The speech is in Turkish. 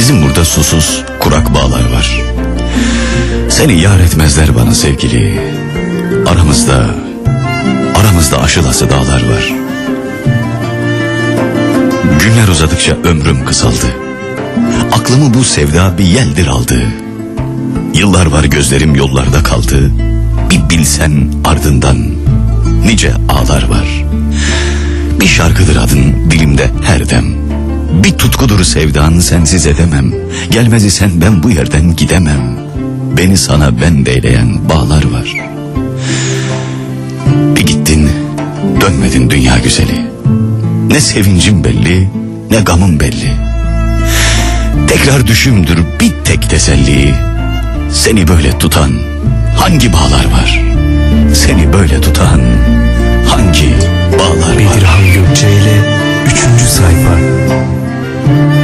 Bizim burada susuz Kurak bağlar var. Seni yar etmezler bana sevgili. Aramızda Aramızda aşılası dağlar var. Günler uzadıkça ömrüm kısaldı. Aklımı bu sevda bir yeldir aldı. Yıllar var gözlerim yollarda kaldı. Bir bilsen ardından Nice ağlar var. Bir şarkıdır adın dilimde her dem Bir tutkudur sevdan sensiz edemem Gelmez isen ben bu yerden gidemem. Beni sana ben deyleyen bağlar var. Bir gittin dönmedin dünya güzeli. Ne sevincim belli ne gamım belli. Tekrar düşümdür bir tek teselli. Seni böyle tutan hangi bağlar var? Seni böyle tutan bağlar var?